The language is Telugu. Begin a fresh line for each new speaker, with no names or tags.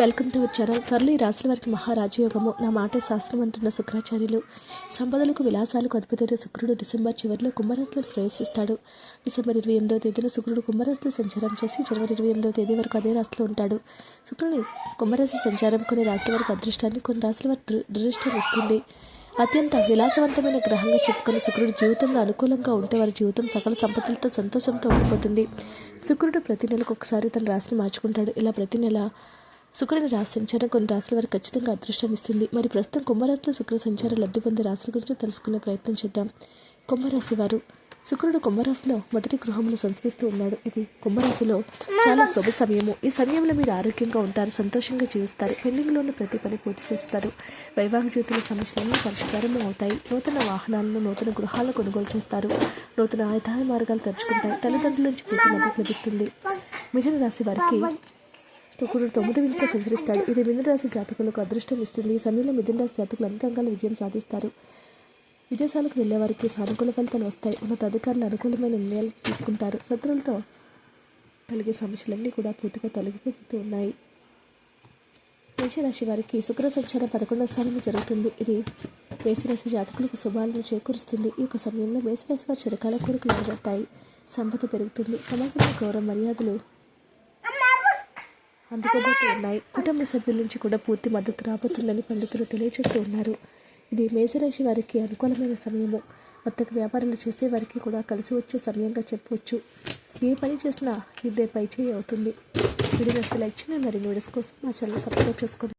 Welcome to channel. త్వరలో ఈ రాశుల వారికి మహారాజయోగము. నా మాట శాస్త్రం అంటున్న శుక్రాచార్యులు. సంపదలకు విలాసాలకు అధిపతి శుక్రుడు డిసెంబర్ చివరిలో కుంభరాశిలో ప్రవేశిస్తాడు. డిసెంబర్ ఇరవై ఎనిమిదవ తేదీన శుక్రుడు కుంభరాశిలో సంచారం చేసి జనవరి ఇరవై ఎనిమిదవ తేదీ వరకు అదే రాశిలో ఉంటాడు. శుక్రుని కుంభరాశి సంచారం కొన్ని రాశుల వారికి అదృష్టాన్ని కొన్ని రాశుల వారి దురదృష్టాన్ని ఇస్తుంది. అత్యంత విలాసవంతమైన గ్రహంగా చెప్పుకున్న శుక్రుడు జీవితంలో అనుకూలంగా ఉంటే వారి జీవితం సకల సంపదలతో సంతోషంతో ఉండిపోతుంది. శుక్రుడు ప్రతి నెలకు ఒకసారి తన రాశిని మార్చుకుంటాడు. ఇలా ప్రతి నెల శుక్రుని రాశి సంచారం కొన్ని రాశుల వారికి ఖచ్చితంగా అదృష్టాన్ని ఇస్తుంది. మరి ప్రస్తుతం కుంభరాశిలో శుక్ర సంచారం లబ్ధి పొందే రాశుల గురించి తెలుసుకునే ప్రయత్నం చేద్దాం. కుంభరాశి వారు. శుక్రుడు కుంభరాశిలో మొదటి గృహంలో సంచరిస్తూ ఉన్నాడు. ఇది కుంభరాశిలో చాలా శుభ సమయము. ఈ సమయంలో మీరు ఆరోగ్యంగా ఉంటారు సంతోషంగా జీవిస్తారు పెళ్ళిలో ఉన్న ప్రతి పని పూర్తి చేస్తారు. వైవాహిక జీవితంలో సమస్యలన్నీ పరిష్కారం అవుతాయి. నూతన వాహనాలను నూతన గృహాలను కొనుగోలు చేస్తారు. నూతన ఆదాయ మార్గాలు తెరుచుకుంటాయి. తల్లిదండ్రుల నుంచి పూర్తి మద్దతు లభిస్తుంది. మిథున రాశి వారికి తొక్కుడు తొమ్మిది వింత సంచరిస్తాడు. ఇది మిథున రాశి జాతకులకు అదృష్టం ఇస్తుంది. ఈ సమయంలో మిథున రాశి జాతకులు అన్ని రంగాల విజయం సాధిస్తారు. విదేశాలకు వెళ్ళే వారికి సానుకూల ఫలితాలు వస్తాయి. ఉన్నతాధికారులు అనుకూలమైన నిర్ణయాలు తీసుకుంటారు. శత్రువులతో కలిగే సమస్యలన్నీ కూడా పూర్తిగా తొలగిపోతూ ఉన్నాయి. మేషరాశి వారికి శుక్ర సంచారం పదకొండవ స్థానంలో జరుగుతుంది. ఇది మేషరాశి జాతకులకు శుభాలను చేకూరుస్తుంది. ఈ యొక్క సమయంలో మేషరాశి వారి చిరకాల కోరికలు నెరవేరుతాయి. సంపద పెరుగుతుంది. సమాజంలో గౌరవ మర్యాదలు అందుకోబోతూ ఉన్నాయి. కుటుంబ సభ్యుల నుంచి కూడా పూర్తి మద్దతు రాబోతుందని పండితులు తెలియజేస్తూ ఉన్నారు. ఇది మేషరాశి వారికి అనుకూలమైన సమయము. వర్తక వ్యాపారాలు చేసే వారికి కూడా కలిసి వచ్చే సమయంగా చెప్పవచ్చు ఏ పని చేసినా ఇదే పై చేయి అవుతుంది. వీడియో నచ్చితే లైక్ చేయండి. మరిన్ని వీడియోస్ కోసం మా ఛానల్ సబ్స్క్రైబ్ చేసుకోండి.